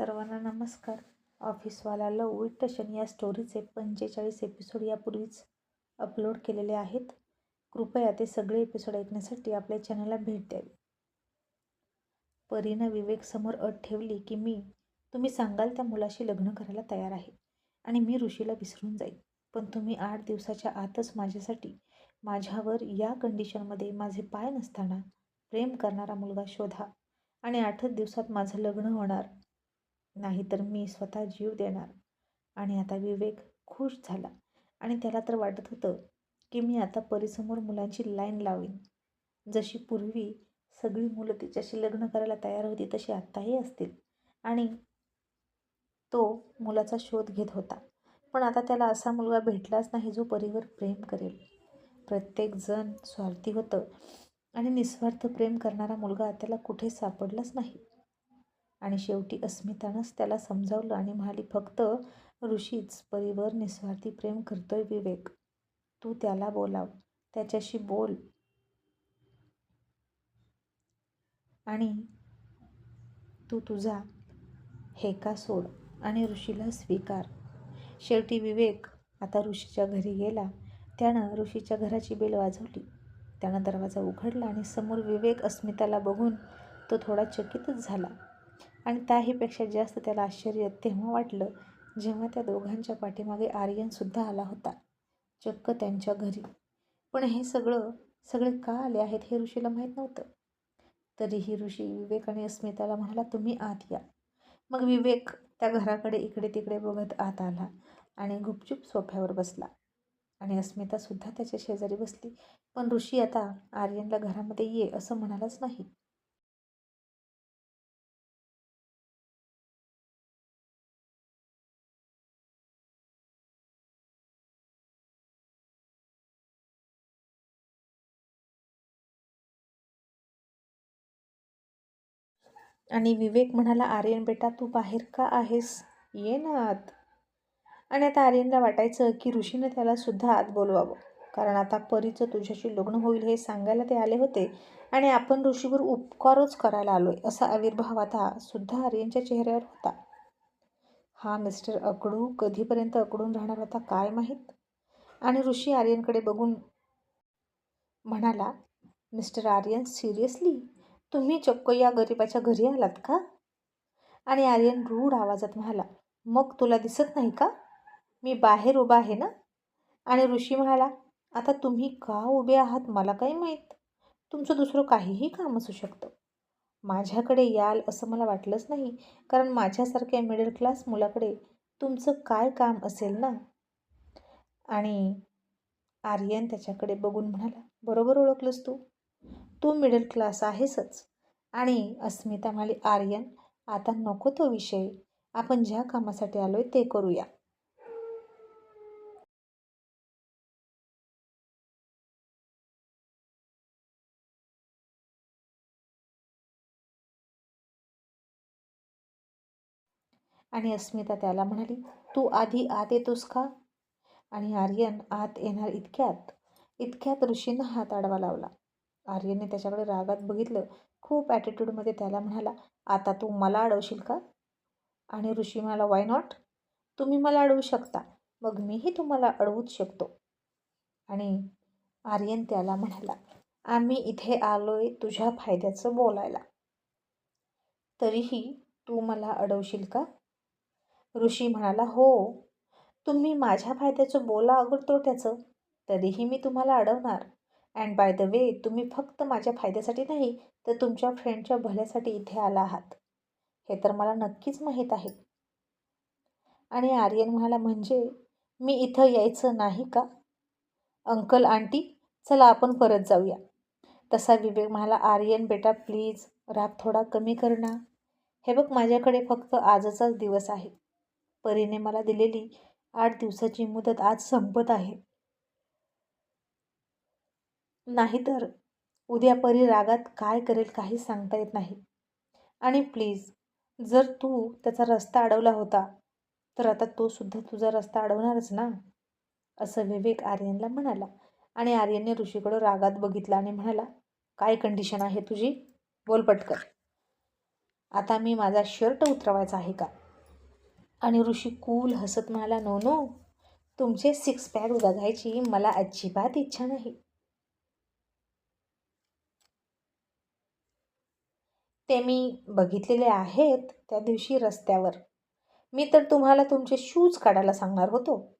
सर्वांना नमस्कार. ऑफिसवाला लव विथ टशन या स्टोरीचे पंचेचाळीस एपिसोड यापूर्वीच अपलोड केलेले आहेत. कृपया ते सगळे एपिसोड ऐकण्यासाठी आपल्या चॅनलला भेट द्यावी. परीनं विवेकसमोर अट ठेवली की मी तुम्ही सांगाल त्या मुलाशी लग्न करायला तयार आहे आणि मी ऋषीला विसरून जाईन. पण तुम्ही आठ दिवसाच्या आतच माझ्यासाठी माझ्यावर या कंडिशनमध्ये माझे पाय नसताना प्रेम करणारा मुलगा शोधा आणि आठच दिवसात माझं लग्न होणार. नाहीतर मी स्वतः जीव देणार. आणि आता विवेक खुश झाला. आणि त्याला तर वाटत होतं की मी आता परीसमोर मुलांची लाईन लावीन. जशी पूर्वी सगळी मुलं तिच्याशी लग्न करायला तयार होती तशी आत्ताही असतील. आणि तो मुलाचा शोध घेत होता. पण आता त्याला असा मुलगा भेटलाच नाही जो परीवर प्रेम करेल. प्रत्येकजण स्वार्थी होतं. आणि निस्वार्थ प्रेम करणारा मुलगा त्याला कुठे सापडलाच नाही. आणि शेवटी अस्मितानंच त्याला समजावलं आणि म्हणाली फक्त ऋषीच परीवर निस्वार्थी प्रेम करतोय विवेक. तू त्याला बोलाव. त्याच्याशी बोल. आणि तू तुझा हेका सोड आणि ऋषीला स्वीकार. शेवटी विवेक आता ऋषीच्या घरी गेला. त्यानं ऋषीच्या घराची बेल वाजवली. त्यानं दरवाजा उघडला आणि समोर विवेक अस्मिताला बघून तो थोडा चकितच झाला. आणि त्याहीपेक्षा जास्त त्याला आश्चर्य तेव्हा वाटलं जेव्हा त्या दोघांच्या पाठीमागे आर्यनसुद्धा आला होता चक्क त्यांच्या घरी. पण हे सगळं सगळे का आले आहेत हे ऋषीला माहीत नव्हतं. तरीही ऋषी विवेक आणि अस्मिताला म्हणाला तुम्ही आत या. मग विवेक त्या घराकडे इकडे तिकडे बघत आत आला आणि गुपचूप सोफ्यावर बसला. आणि अस्मितासुद्धा त्याच्या शेजारी बसली. पण ऋषी आता आर्यनला घरामध्ये ये असं म्हणालाच नाही. आणि विवेक म्हणाला आर्यन बेटा तू बाहेर का आहेस? ये ना आत. आणि आता आर्यनला वाटायचं की ऋषीनं त्याला सुद्धा आत बोलवावं. कारण आता परीचं तुझ्याशी लग्न होईल हे सांगायला ते आले होते आणि आपण ऋषीवर उपकारच करायला आलोय असा आविर्भाव आता सुद्धा आर्यनच्या चेहऱ्यावर होता. हा मिस्टर अकडू कधीपर्यंत अकडून राहणार होता काय माहीत? आणि ऋषी आर्यनकडे बघून म्हणाला मिस्टर आर्यन सिरियसली? तुम्ही चक्क या गरिबाच्या घरी आलात का? आणि आर्यन रूढ आवाजात म्हणाला मग तुला दिसत नाही का? मी बाहेर उभा आहे ना? आणि ऋषी म्हणाला आता तुम्ही का उभे आहात मला काही माहीत? तुमचं दुसरं काहीही काम असू शकतं. माझ्याकडे याल असं मला वाटलंच नाही कारण माझ्यासारख्या मिडल क्लास मुलाकडे तुमचं काय काम असेल ना? आणि आर्यन त्याच्याकडे बघून म्हणाला बरोबर ओळखलंस तू. तू मिडल क्लास आहेसच. आणि अस्मिता म्हणाली आर्यन आता नको तो विषय. आपण ज्या कामासाठी आलोय ते करूया. आणि अस्मिता त्याला म्हणाली तू आधी आत येतोस का? आणि आर्यन आत येणार इतक्यात इतक्यात ऋषीनं हात आडवा लावला. आर्यनने त्याच्याकडे रागात बघितलं. खूप ॲटिट्यूडमध्ये त्याला म्हणाला आता तू मला अडवशील का? आणि ऋषी म्हणाला वाय नॉट तुम्ही मला अडवू शकता. मग मीही तुम्हाला अडवूच शकतो. आणि आर्यन त्याला म्हणाला आम्ही इथे आलोय तुझ्या फायद्याचं बोलायला. तरीही तू मला अडवशील का? ऋषी म्हणाला हो. तुम्ही माझ्या फायद्याचं बोला अगर तोट्याचं तरीही मी तुम्हाला अडवणार. अँड बाय द वे तुम्ही फक्त माझ्या फायद्यासाठी नाही तर तुमच्या फ्रेंडच्या भल्यासाठी इथे आला आहात. हे तर मला नक्कीच माहीत आहे. आणि आर्यन म्हणाला म्हणजे मी इथं यायचं नाही का? अंकल आंटी चला आपण परत जाऊया. तसा विवेक म्हणाला आर्यन बेटा प्लीज राग थोडा कमी कर ना. हे बघ माझ्याकडे फक्त आजचाच दिवस आहे. परीने मला दिलेली आठ दिवसाची मुदत आज संपत आहे. नाहीतर उद्या परी रागात काय करेल काही सांगता येत नाही. आणि प्लीज जर तू त्याचा रस्ता अडवला होता तर आता तो सुद्धा तुझा रस्ता अडवणारच ना? असं विवेक आर्यनला म्हणाला आणि आर्यनने ऋषीकडं रागात बघितला आणि म्हणाला काय कंडिशन आहे तुझी? बोल पटकर आता मी माझा शर्ट उतरवायचा आहे का? आणि ऋषी कूल हसत म्हणाला नो नो तुमचे सिक्स पॅक बघायची मला अजिबात इच्छा नाही. ते मी बघितलेले आहेत त्या दिवशी रस्त्यावर. मी तर तुम्हाला तुमचे शूज काढायला सांगणार होतो.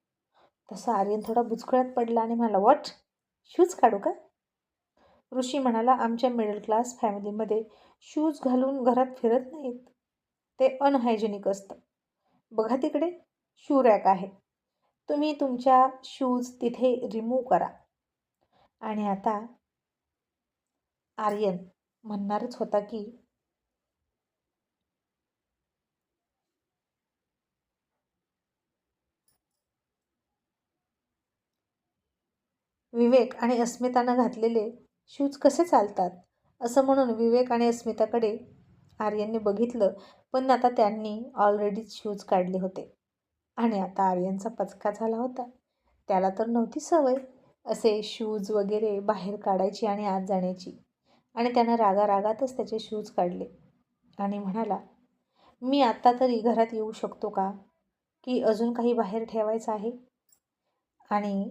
तसा आर्यन थोडा बुचकळ्यात पडला आणि म्हणाला वॉट शूज काढू का? ऋषी म्हणाला आमच्या मिडल क्लास फॅमिलीमध्ये शूज घालून घरात फिरत नाहीत. ते अनहायजेनिक असतं. बघा तिकडे शू रॅक आहे. तुम्ही तुमच्या शूज तिथे रिमूव्ह करा. आणि आता आर्यन म्हणणारच होता की विवेक आणि अस्मितानं घातलेले शूज कसे चालतात? असं म्हणून विवेक आणि अस्मिताकडे आर्यनने बघितलं पण आता त्यांनी ऑलरेडीच शूज काढले होते. आणि आता आर्यनचा पचका झाला होता. त्याला तर नव्हती सवय असे शूज वगैरे बाहेर काढायची आणि आत जाण्याची. आणि त्यानं रागारागातच त्याचे शूज काढले. आणि म्हणाला मी आत्ता तरी घरात येऊ शकतो का? की अजून काही बाहेर ठेवायचं आहे? आणि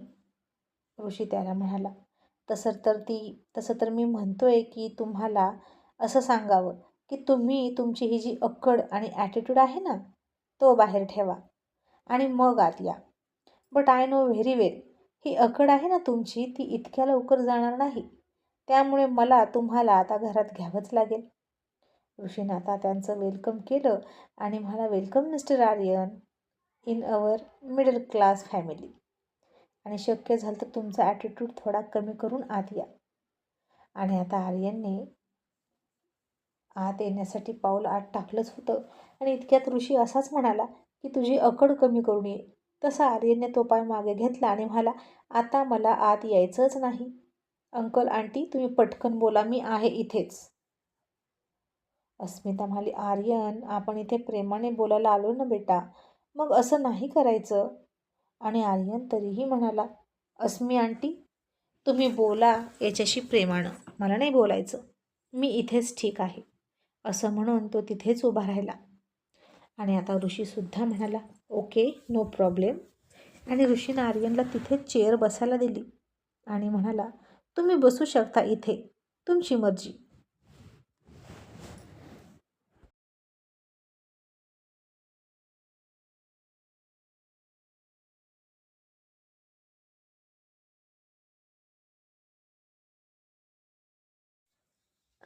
ऋषी त्याला म्हणाला तसं तर ती तसं तर मी म्हणतो आहे की तुम्हाला असं सांगावं की तुम्ही तुमची ही जी अक्कड आणि ॲटिट्यूड आहे ना तो बाहेर ठेवा आणि मग आत या. But I know very well ही अकड आहे ना तुमची ती इतक्या लवकर जाणार नाही. त्यामुळे मला तुम्हाला आता घरात घ्यावंच लागेल. ऋषीनं आता त्यांचं वेलकम केलं आणि मला welcome mister Aryan in our middle class family आणि शक्य झालं तर तुमचा ॲटिट्यूड थोडा कमी करून आत या. आणि आता आर्यनने आत येण्यासाठी पाऊल आत टाकलंच होतं. आणि इतक्यात ऋषी असाच म्हणाला की तुझी अकड कमी करून ये. तसा आर्यनने तो पाय मागे घेतला आणि म्हणाला आता मला आत यायचंच नाही. अंकल आंटी तुम्ही पटकन बोला मी आहे इथेच. अस्मिता म्हणाली आर्यन आपण इथे प्रेमाने बोलायला आलो ना बेटा. मग असं नाही करायचं. आणि आर्यन तरीही म्हणाला अस्मी आंटी तुम्ही बोला याच्याशी प्रेमानं. मला नाही बोलायचं. मी इथेच ठीक आहे. असं म्हणून तो तिथेच उभा राहिला. आणि आता ऋषीसुद्धा म्हणाला ओके नो प्रॉब्लेम. आणि ऋषीनं आर्यनला तिथे चेअर बसायला दिली. आणि म्हणाला तुम्ही बसू शकता इथे. तुमची मर्जी.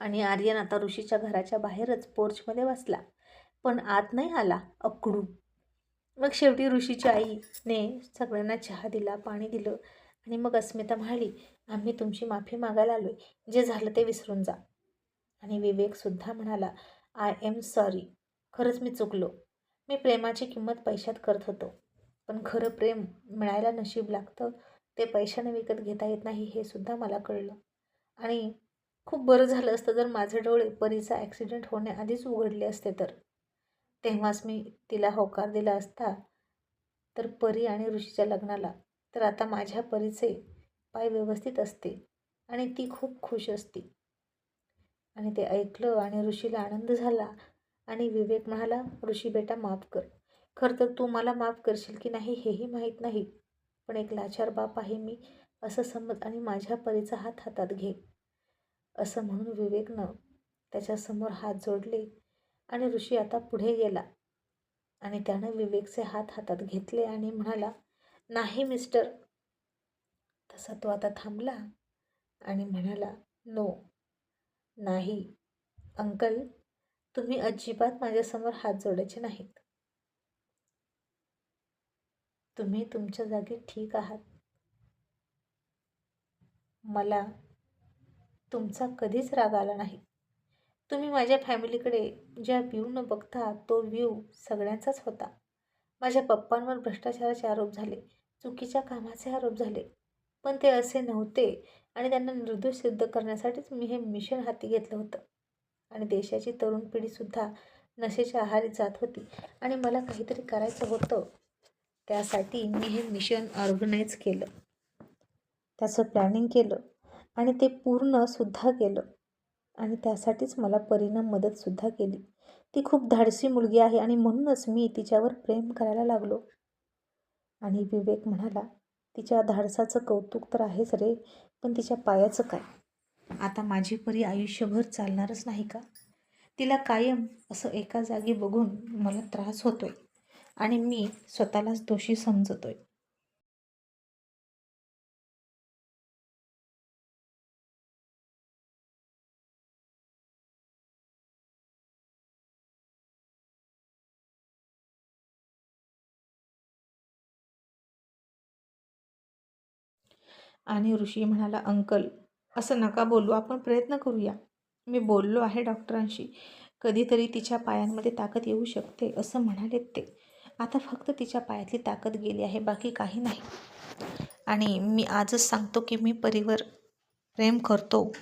आणि आर्यन आता ऋषीच्या घराच्या बाहेरच पोर्चमध्ये बसला. पण आत नाही आला अकडून मग शेवटी ऋषीची आईने सगळ्यांना चहा दिला पाणी दिलं आणि मग अस्मिता म्हणाली आम्ही तुमची माफी मागायला आलो आहे जे झालं ते विसरून जा. आणि विवेकसुद्धा म्हणाला आय एम सॉरी. खरंच मी चुकलो. मी प्रेमाची किंमत पैशात करत होतो. पण खरं प्रेम मिळायला नशीब लागतं ते पैशाने विकत घेता येत नाही हे सुद्धा मला कळलं. आणि खूप बरं झालं असतं जर माझे डोळे परीचा ॲक्सिडेंट होण्याआधीच उघडले असते तर. तेव्हाच मी तिला होकार दिला असता तर परी आणि ऋषीच्या लग्नाला. तर आता माझ्या परीचे पाय व्यवस्थित असते आणि ती खूप खुश असती. आणि ते ऐकलं आणि ऋषीला आनंद झाला आणि विवेक म्हणाला ऋषी बेटा माफ कर. खरं तर तू मला माफ करशील की नाही हेही माहीत नाही. पण एक लाचार बाप आहे मी असं समज आणि माझ्या परीचा हात हातात घे. असं म्हणून विवेकनं त्याच्यासमोर हात जोडले आणि ऋषी आता पुढे गेला. आणि त्यानं विवेकचे हात हातात घेतले आणि म्हणाला नाही मिस्टर. तसा तो आता थांबला आणि म्हणाला नो नाही. अंकल तुम्ही अजिबात माझ्यासमोर हात जोडायचे नाहीत. तुम्ही तुमच्या जागी ठीक आहात. मला तुमचा कधीच राग आला नाही. तुम्ही माझ्या फॅमिलीकडे ज्या व्ह्यूनं बघता तो व्ह्यू सगळ्यांचाच होता. माझ्या पप्पांवर भ्रष्टाचाराचे आरोप झाले चुकीच्या कामाचे आरोप झाले. पण ते असे नव्हते आणि त्यांना निर्दोष सिद्ध करण्यासाठीच मी हे मिशन हाती घेतलं होतं. आणि देशाची तरुण पिढीसुद्धा नशेच्या आहारी जात होती आणि मला काहीतरी करायचं होतं. त्यासाठी मी हे मिशन ऑर्गनाईज केलं. त्याचं प्लॅनिंग केलं. आणि ते पूर्णसुद्धा केलं. आणि त्यासाठीच मला परिणाम मदतसुद्धा केली. ती खूप धाडसी मुलगी आहे आणि म्हणूनच मी तिच्यावर प्रेम करायला लागलो. आणि विवेक म्हणाला तिच्या धाडसाचं कौतुक तर आहेच रे पण तिच्या पायाचं काय? आता माझी परी आयुष्यभर चालणारच नाही का? तिला कायम असं एका जागी बघून मला त्रास होतोय आणि मी स्वतःलाच दोषी समजतोय. आणि ऋषी म्हणाला अंकल असं नका बोलू आपण प्रयत्न करूया. मी बोललो आहे डॉक्टरांशी. कधीतरी तिच्या पायांमध्ये ताकद येऊ शकते असं म्हणालेत ते. आता फक्त तिच्या पायातली ताकद गेली आहे बाकी काही नाही. आणि मी आजच सांगतो की मी परीवर प्रेम करतो.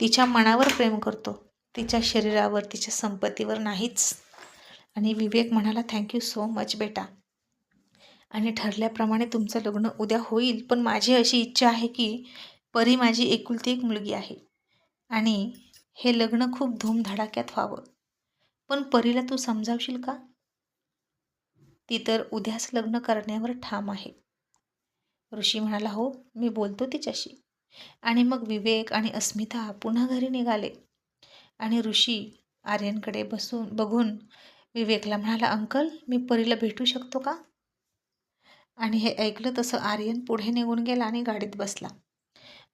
तिच्या मनावर प्रेम करतो. तिच्या शरीरावर तिच्या संपत्तीवर नाहीच. आणि विवेक म्हणाला थँक्यू सो मच बेटा. आणि ठरल्याप्रमाणे तुमचं लग्न उद्या होईल पण माझी अशी इच्छा आहे की परी माझी एकुलती एक मुलगी आहे. आणि हे लग्न खूप धूमधडाक्यात व्हावं. पण परीला तू समजावशील का? ती तर उद्याच लग्न करण्यावर ठाम आहे. ऋषी म्हणाला हो मी बोलतो तिच्याशी. आणि मग विवेक आणि अस्मिता पुन्हा घरी निघाले. आणि ऋषी आर्यनकडे बसून बघून विवेकला म्हणाला अंकल मी परीला भेटू शकतो का? आणि हे ऐकलं तसं आर्यन पुढे निघून गेला आणि गाडीत बसला.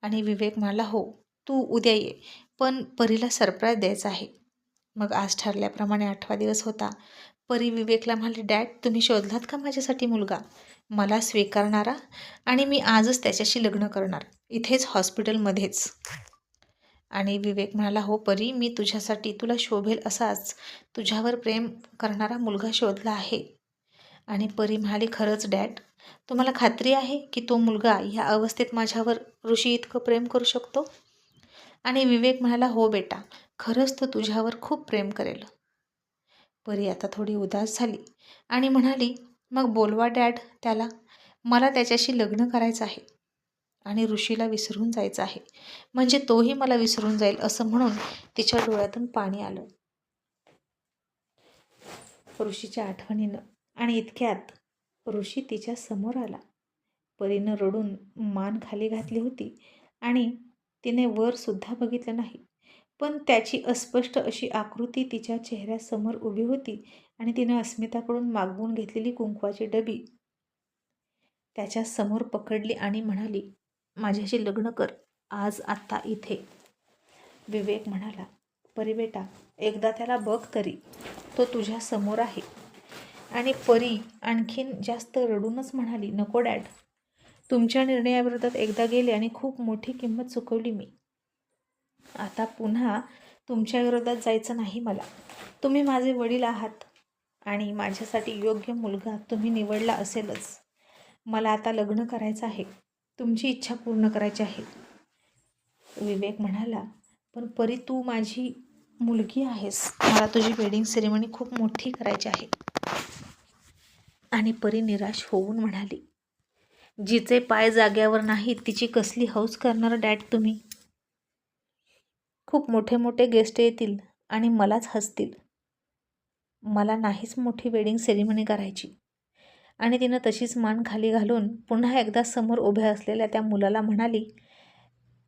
आणि विवेक म्हणाला हो तू उद्या ये पण परीला सरप्राईज द्यायचा आहे. मग आज ठरल्याप्रमाणे आठवा दिवस होता. परी विवेकला म्हणाली डॅड तुम्ही शोधलात का माझ्यासाठी मुलगा? मला स्वीकारणारा? आणि मी आजच त्याच्याशी लग्न करणार. इथेच हॉस्पिटलमध्येच. आणि विवेक म्हणाला हो परी मी तुझ्यासाठी तुला शोभेल असाच. तुझ्यावर प्रेम करणारा मुलगा शोधला आहे. आणि परी म्हणाली खरंच डॅड तुम्हाला खात्री आहे की तो मुलगा ह्या अवस्थेत माझ्यावर ऋषी इतकं प्रेम करू शकतो? आणि विवेक म्हणाला हो बेटा खरंच तो तुझ्यावर खूप प्रेम करेल. परी आता थोडी उदास झाली आणि म्हणाली मग बोलवा डॅड त्याला. मला त्याच्याशी लग्न करायचं आहे आणि ऋषीला विसरून जायचं आहे. म्हणजे तोही मला विसरून जाईल असं म्हणून तिच्या डोळ्यातून पाणी आलं. ऋषीच्या आठवणीनं आणि इतक्यात ऋषी तिच्या समोर आला. परीनं रडून मान खाली घातली होती आणि तिने वरसुद्धा बघितलं नाही. पण त्याची अस्पष्ट अशी आकृती तिच्या चेहऱ्यासमोर उभी होती आणि तिनं अस्मिताकडून मागवून घेतलेली कुंकवाची डबी त्याच्यासमोर पकडली आणि म्हणाली माझ्याशी लग्न कर आज आत्ता इथे. विवेक म्हणाला परी बेटा एकदा त्याला बघ तरी तो तुझ्या समोर आहे. आणि परी आणखीन जास्त रडूनच म्हणाली नको डॅड. तुमच्या निर्णयाविरोधात एकदा गेले आणि खूप मोठी किंमत चुकवली मी. आता पुन्हा तुमच्या विरोधात जायचं नाही मला. तुम्ही माझे वडील आहात आणि माझ्यासाठी योग्य मुलगा तुम्ही निवडला असेलच. मला आता लग्न करायचं आहे. तुमची इच्छा पूर्ण करायची आहे. विवेक म्हणाला पण परी तू माझी मुलगी आहेस. मला तुझी वेडिंग सेरेमनी खूप मोठी करायची आहे. आणि परी निराश होऊन म्हणाली जिचे पाय जाग्यावर नाहीत तिची कसली हौस करणार डॅड तुम्ही? खूप मोठे मोठे गेस्ट येतील आणि मलाच हसतील. मला नाहीच मोठी वेडिंग सेरेमनी करायची. आणि तिनं तशीच मान खाली घालून पुन्हा एकदा समोर उभ्या असलेल्या त्या मुलाला म्हणाली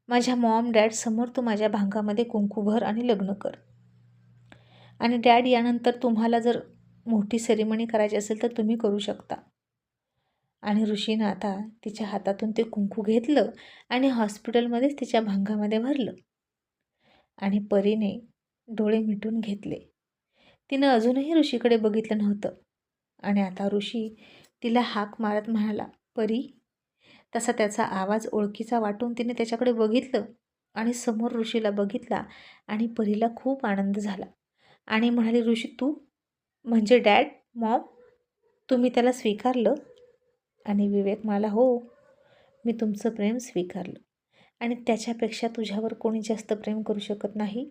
माझ्या मॉम डॅड समोर तू माझ्या भांगामध्ये कुंकू भर आणि लग्न कर. आणि डॅड यानंतर तुम्हाला जर मोठी सेरिमनी करायची असेल तर तुम्ही करू शकता. आणि ऋषीनं आता तिच्या हातातून ते कुंकू घेतलं आणि हॉस्पिटलमध्येच तिच्या भांगामध्ये भरलं. आणि परीने डोळे मिटून घेतले. तिनं अजूनही ऋषीकडे बघितलं नव्हतं. आणि आता ऋषी तिला हाक मारत म्हणाला परी तसा त्याचा आवाज ओळखीचा वाटून तिने त्याच्याकडे बघितलं आणि समोर ऋषीला बघितला आणि परीला खूप आनंद झाला. आणि म्हणाली ऋषी तू म्हणजे डॅड मॉम तुम्ही त्याला स्वीकारलं? आणि विवेक मला हो मी तुमचं प्रेम स्वीकारलं. आणि त्याच्यापेक्षा तुझ्यावर कोणी जास्त प्रेम करू शकत नाही?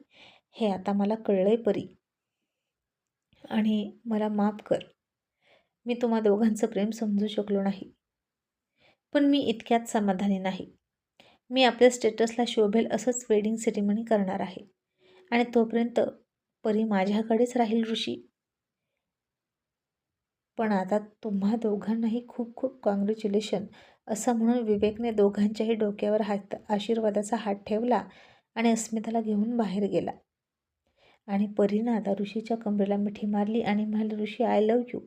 हे आता मला कळलं आहे परी. आणि मला माफ कर. मी तुम्हा दोघांचं प्रेम समजू शकलो नाही. पण मी इतक्यात समाधानी नाही. मी आपल्या स्टेटसला शोभेल असंच वेडिंग सेरेमनी करणार आहे. आणि तोपर्यंत परी माझ्याकडेच राहील ऋषी. पण आता तुम्हा दोघांनाही खूप खूप कॉंग्रॅच्युलेशन असं म्हणून विवेकने दोघांच्याही डोक्यावर हात आशीर्वादाचा हात ठेवला आणि अस्मिताला घेऊन बाहेर गेला. आणि परीनं आता ऋषीच्या कमरेला मिठी मारली आणि म्हणाली ऋषी आय लव यू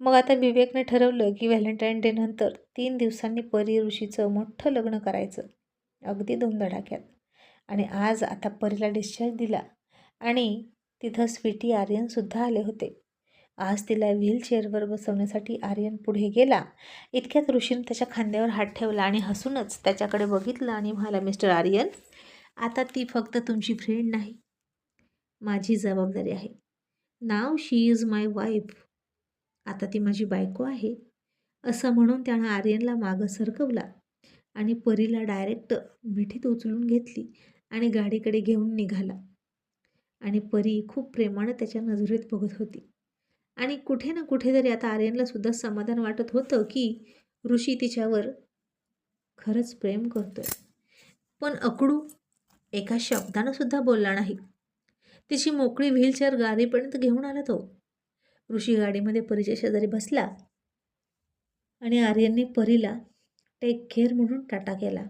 मग आता विवेकने ठरवलं की व्हॅलेंटाईन डे नंतर तीन दिवसांनी परी ऋषीचं मोठं लग्न करायचं अगदी दोन धडाक्यात आणि आज आता परीला डिस्चार्ज दिला आणि तिथं स्वीटी आर्यनसुद्धा आले होते. आज तिला व्हीलचेअरवर बसवण्यासाठी आर्यन पुढे गेला. इतक्यात ऋषीनं त्याच्या खांद्यावर हात ठेवला आणि हसूनच त्याच्याकडे बघितलं आणि म्हणाला मिस्टर आर्यन आता ती फक्त तुमची फ्रेंड नाही माझी जबाबदारी आहे. नाव शी इज माय वाईफ. आता ती माझी बायको आहे. असं म्हणून त्यानं आर्यनला मागं सरकवला आणि परीला डायरेक्ट मिठीत उचलून घेतली आणि गाडीकडे घेऊन निघाला. आणि परी खूप प्रेमानं त्याच्या नजरेत बघत होती. आणि कुठे ना कुठेतरी आता आर्यनला सुद्धा समाधान वाटत होतं की ऋषी तिच्यावर खरंच प्रेम करतोय. पण अकडू एका शब्दानं सुद्धा बोलला नाही. तिची मोकळी व्हीलचेअर गाडीपर्यंत घेऊन आला तो. ऋषी गाडीमध्ये परीच्या शेजारी बसला आणि आर्यनने परीला टेक केअर म्हणून टाटा केला.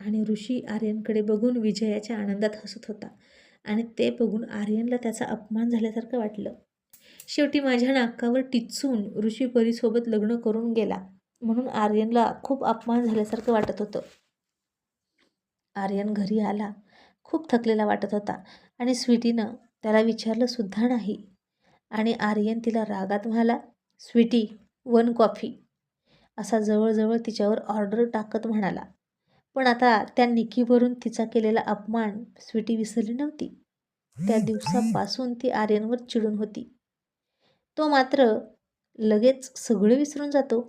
आणि ऋषी आर्यनकडे बघून विजयाच्या आनंदात हसत होता. आणि ते बघून आर्यनला त्याचा अपमान झाल्यासारखं वाटलं. शेवटी माझ्या नाकावर टिचून ऋषी परीसोबत लग्न करून गेला. म्हणून आर्यनला खूप अपमान झाल्यासारखं वाटत होतं. आर्यन घरी आला. खूप थकलेला वाटत होता आणि स्वीटीनं त्याला विचारलं सुद्धा नाही. आणि आर्यन तिला रागात म्हणाला स्वीटी वन कॉफी. असा जवळजवळ तिच्यावर ऑर्डर टाकत म्हणाला. पण आता त्या निकीवरून तिचा केलेला अपमान स्वीटी विसरली नव्हती. त्या दिवसापासून ती आर्यनवर चिडून होती. तो मात्र लगेच सगळं विसरून जातो.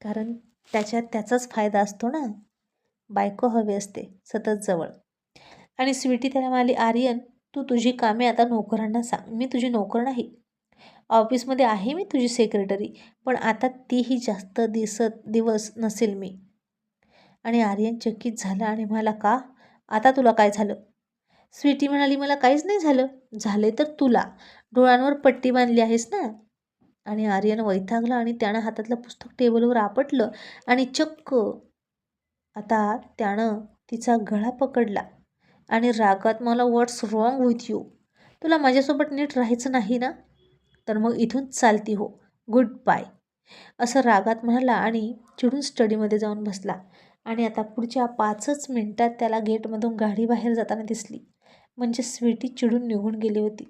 कारण त्याच्यात त्याचाच फायदा असतो ना. बायको हवे असते सतत जवळ. आणि स्वीटी त्याला म्हणाली आर्यन तू तुझी कामे आता नोकरांना सांग. मी तुझी नोकर नाही. ऑफिसमध्ये आहे मी तुझी सेक्रेटरी पण आता तीही जास्त दिसत दिवस नसेल मी. आणि आर्यन चकित झाला आणि म्हणाला का? आता तुला काय झालं? स्वीटी म्हणाली मला काहीच नाही झालं. झाले तर तुला. डोळ्यांवर पट्टी बांधली आहेस ना. आणि आर्यन वैतागला आणि त्यानं हातातलं पुस्तक टेबलवर आपटलं आणि चक्क आता त्यानं तिचा गळा पकडला. आणि रागात मला व्हॉट्स रॉंग विथ यू तुला माझ्यासोबत नीट राहायचं नाही ना? तर मग इथून चालती हो. गुड बाय असं रागात म्हणाला आणि चिडून स्टडीमध्ये जाऊन बसला. आणि आता पुढच्या पाचच मिनटात त्याला गेटमधून गाडी बाहेर जाताना दिसली. म्हणजे स्वीटी चिडून निघून गेली होती.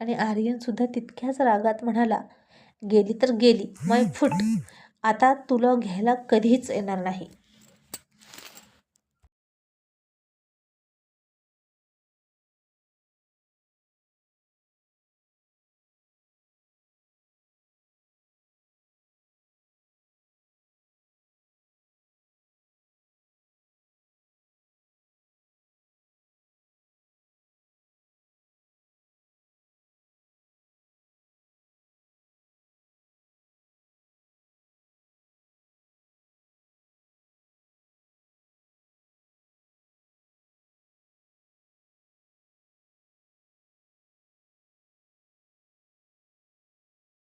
आणि आर्यनसुद्धा तितक्याच रागात म्हणाला गेली तर गेली माय फुट. आता तुला घ्यायला कधीच येणार नाही.